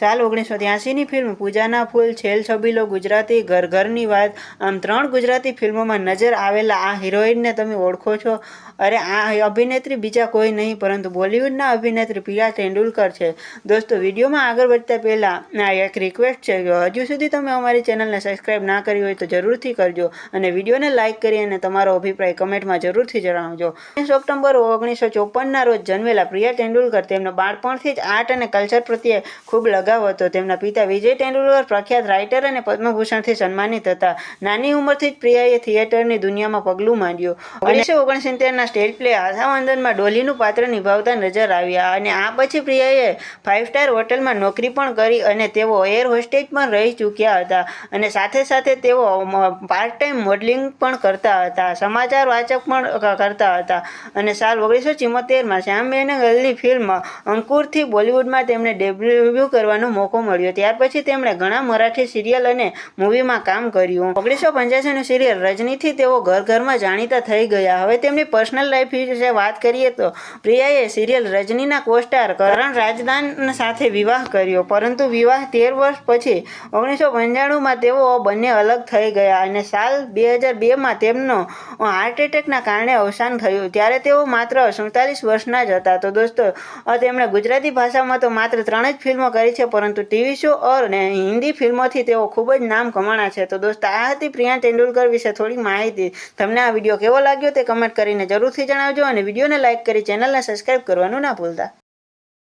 સાલ ઓગણીસો ત્યાસીની ફિલ્મ પૂજાના ફૂલ, છેલ છબીલો, ગુજરાતી ઘર ઘરની વાત, આમ ત્રણ ગુજરાતી ફિલ્મોમાં નજર આવેલા આ હિરોઈનને તમે ઓળખો છો. અરે, આ અભિનેત્રી બીજા કોઈ નહીં, પરંતુ બોલિવૂડના અભિનેત્રી પ્રિયા તેંડુલકર છે. દોસ્તો, વિડીયોમાં આગળ વધતા પહેલાં આ એક રિક્વેસ્ટ છે કે હજુ સુધી તમે અમારી ચેનલને સબસ્ક્રાઈબ ના કરી હોય તો જરૂરથી કરજો અને વિડીયોને લાઇક કરી અને તમારો અભિપ્રાય કમેન્ટમાં જરૂરથી જણાવજો. ઓગણીસ ઓક્ટોબર ઓગણીસો ચોપનના રોજ જન્મેલા પ્રિયા તેંડુલકર તેમના બાળપણથી જ આર્ટ અને કલ્ચર પ્રત્યે ખૂબ લગાવ હતો. તેમના પિતા વિજય તેંડુલકર, પ્રખ્યાત રાઇટર અને પદ્મભૂષણથી સન્માનિત હતા. નાની ઉંમરથી જ પ્રિયાએ થિયેટરની દુનિયામાં પગલું માંડ્યું. ઓગણીસો ઓગણસિત્તેરના સ્ટેજ પ્લે આશાવંદનમાં ડોલીનું પાત્ર નિભાવતા નજર આવ્યા અને આ પછી પ્રિયાએ ફાઇવ સ્ટાર હોટલમાં નોકરી પણ કરી અને તેઓ એર હોસ્ટેજ પણ રહી ચૂક્યા હતા અને સાથે સાથે તેઓ પાર્ટ ટાઈમ મોડલિંગ પણ કરતા હતા. સમાચાર વાચક પણ કરતા હતા. અને સાલ ઓગણીસો ચુમ્મોતેરમાં શ્યામ બેનગલની ફિલ્મ અંકુરથી બોલિવૂડમાં તેમને ડેબ્યુ કરવાનો મોકો મળ્યો. ત્યાર પછી તેમણે ઘણા મરાઠી સિરિયલ અને મૂવીમાં કામ કર્યું. ઓગણીસો પંચ્યાસીનું સિરિયલ રજનીથી તેઓ ઘર ઘરમાં જાણીતા થઈ ગયા. હવે તેમની પર્સનલ લાઈફ વિશે વાત કરીએ તો પ્રિયાએ સિરિયલ રજનીના કોસ્ટાર કરણ રાજદાન સાથે વિવાહ કર્યો. પરંતુ વિવાહ તેર વર્ષ પછી ઓગણીસો પંચાણુંમાં તેઓ બંને અલગ થઈ ગયા અને સાલ બે હજાર બેમાં તેમનો હાર્ટ એટેકના કારણે અવસાન થયું. ત્યારે તેઓ માત્ર સુડતાલીસ વર્ષના જ હતા. તો દોસ્તો તેમણે ગુજરાતી ભાષામાં તો માત્ર ત્રણ જ ફિલ્મો કરી છે, પરંતુ ટીવી શો અને હિન્દી ફિલ્મોથી તેઓ ખૂબ જ નામ કમાણા છે. તો દોસ્તો, આ હતી પ્રિયા તેંડુલકર વિશે થોડી માહિતી. તમને આ વીડિયો કેવો લાગ્યો તે કમેન્ટ કરીને જરૂરથી જણાવજો અને વિડીયોને લાઇક કરી ચેનલને સબસ્ક્રાઈબ કરવાનું ના ભૂલતા.